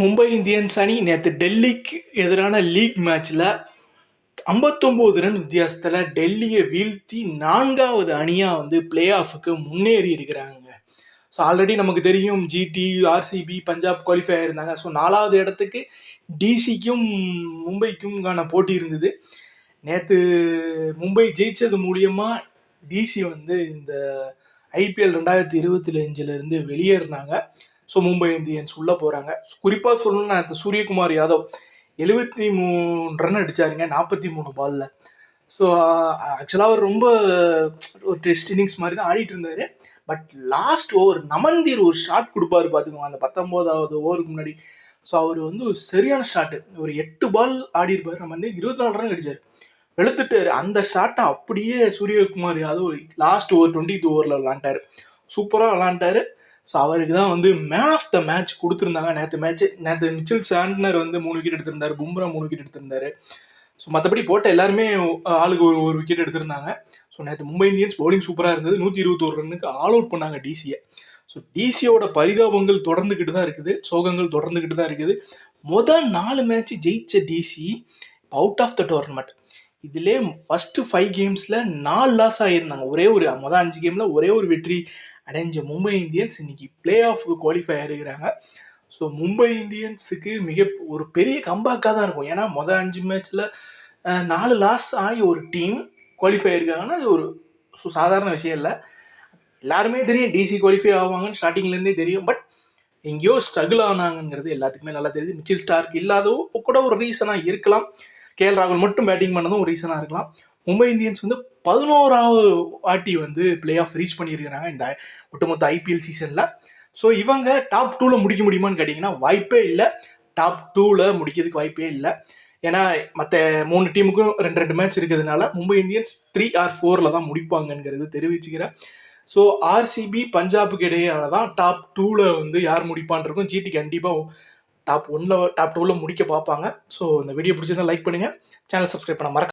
Mumbai Indians அணி நேற்று டெல்லிக்கு எதிரான லீக் மேட்ச்சில் 59 ரன் வித்தியாசத்தில் டெல்லியை வீழ்த்தி நான்காவது அணியாக வந்து பிளே ஆஃபுக்கு முன்னேறி இருக்கிறாங்க. ஸோ ஆல்ரெடி நமக்கு தெரியும் ஜிடி ஆர்சிபி பஞ்சாப் குவாலிஃபை ஆயிருந்தாங்க. ஸோ நாலாவது இடத்துக்கு டிசிக்கும் மும்பைக்கும்கான போட்டி இருந்தது. நேற்று மும்பை ஜெயிச்சது மூலியமாக டிசி வந்து இந்த ஐபிஎல் ரெண்டாயிரத்தி இருபத்தி இருந்து வெளியேறினாங்க. ஸோ மும்பை இந்தியன்ஸ் உள்ளே போகிறாங்க குறிப்பாக சொல்லணும்னா அந்த சூரியகுமார் யாதவ் எழுபத்தி மூணு ரன் அடிச்சாருங்க நாற்பத்தி மூணு பாலில் ஸோ ஆக்சுவலாக அவர் ரொம்ப ஒரு டெஸ்ட் இன்னிங்ஸ் மாதிரி தான் ஆடிட்டு இருந்தார். பட் லாஸ்ட் ஓவர் நமந்தீர் ஒரு ஷாட் கொடுப்பாரு பார்த்துக்கோங்க அந்த பத்தொம்போதாவது ஓவருக்கு முன்னாடி. ஸோ அவர் வந்து ஒரு சரியான ஷாட்டு ஒரு எட்டு பால் ஆடி இருப்பார் நம்ம வந்து இருபத்தி நாலு ரன் அடிச்சார். வெளுத்துட்டார். அந்த ஷாட்டை அப்படியே Suryakumar Yadav last over twenty ஓவரில் விளாண்டாரு. சூப்பராக விளாண்டாரு. ஸோ அவருக்கு தான் வந்து மேன் ஆஃப் த மேட்ச் கொடுத்துருந்தாங்க. நேற்று மேட்ச் நேற்று மிச்சில் சாண்ட்னர் வந்து மூணு விக்கெட் எடுத்திருந்தாரு. பும்ரா மூணு விக்கெட் எடுத்திருந்தாரு. ஸோ மற்றபடி போட்ட எல்லாருமே ஆளுக்கு ஒரு ஒரு விக்கெட் எடுத்திருந்தாங்க. ஸோ நேற்று மும்பை இந்தியன்ஸ் பவுலிங் சூப்பராக இருந்தது. நூற்றி இருபத்தோரு ரன்னுக்கு ஆல் அவுட் பண்ணாங்க டிசியை ஸோ டிசியோட பரிதாபங்கள் தொடர்ந்துக்கிட்டு தான் இருக்குது. சோகங்கள் தொடர்ந்துக்கிட்டு தான் இருக்குது. முதல் நாலு மேட்ச் ஜெயிச்ச DC out of the tournament இதிலே ஃபஸ்ட்டு ஃபைவ் கேம்ஸில் நாலு லாஸ் ஆகியிருந்தாங்க ஒரே ஒரு மொதல் அஞ்சு கேமில் ஒரே ஒரு வெற்றி. அடைஞ்ச மும்பை இந்தியன்ஸ் இன்னைக்கு பிளே ஆஃப்க்கு குவாலிஃபை ஆகிருக்கிறாங்க ஸோ மும்பை இந்தியன்ஸுக்கு மிக ஒரு பெரிய கம்பேக்காக தான் இருக்கும். ஏன்னா மொதல் அஞ்சு மேட்ச்சில் நாலு லாஸ் ஆகி ஒரு டீம் குவாலிஃபை ஆயிருக்காங்கன்னா அது ஒரு ஸோ சாதாரண விஷயம் இல்லை. எல்லாருமே தெரியும் டிசி குவாலிஃபை ஆவாங்கன்னு ஸ்டார்டிங்லேருந்தே தெரியும். பட் எங்கேயோ ஸ்ட்ரகிள் ஆனாங்கங்கிறது எல்லாத்துக்குமே நல்லா தெரியுது. மிச்சில் ஸ்டார்க் இல்லாதவோ கூட ஒரு ரீசனாக இருக்கலாம். கேஎல் ராகுல் மட்டும் பேட்டிங் பண்ணதும் ஒரு ரீசனாக இருக்கலாம். மும்பை இந்தியன்ஸ் வந்து பதினோராவது வாட்டி வந்து பிளே ஆஃப் ரீச் பண்ணியிருக்கிறாங்க இந்த ஒட்டுமொத்த ஐபிஎல் சீசனில் ஸோ இவங்க டாப் டூவில் முடிக்க முடியுமான்னு கேட்டிங்கன்னா வாய்ப்பே இல்லை. டாப் டூவில் முடிக்கிறதுக்கு வாய்ப்பே இல்லை. ஏன்னா மற்ற மூணு டீமுக்கும் ரெண்டு ரெண்டு மேட்ச் இருக்கிறதுனால மும்பை இந்தியன்ஸ் த்ரீ ஆர் ஃபோரில் தான் முடிப்பாங்கங்கிறது தெரிவிச்சுக்கிறேன். ஸோ ஆர்சிபி பஞ்சாபுக்கு இடையே தான் டாப் டூவில் வந்து யார் முடிப்பான்னு இருக்கும். ஜிடி கண்டிப்பாக டாப் ஒன்னில் டாப் டூவில் முடிக்க பார்ப்பாங்க. ஸோ இந்த வீடியோ பிடிச்சிருந்தா லைக் பண்ணுங்கள் சேனல் சப்ஸ்கிரைப் பண்ண மறக்க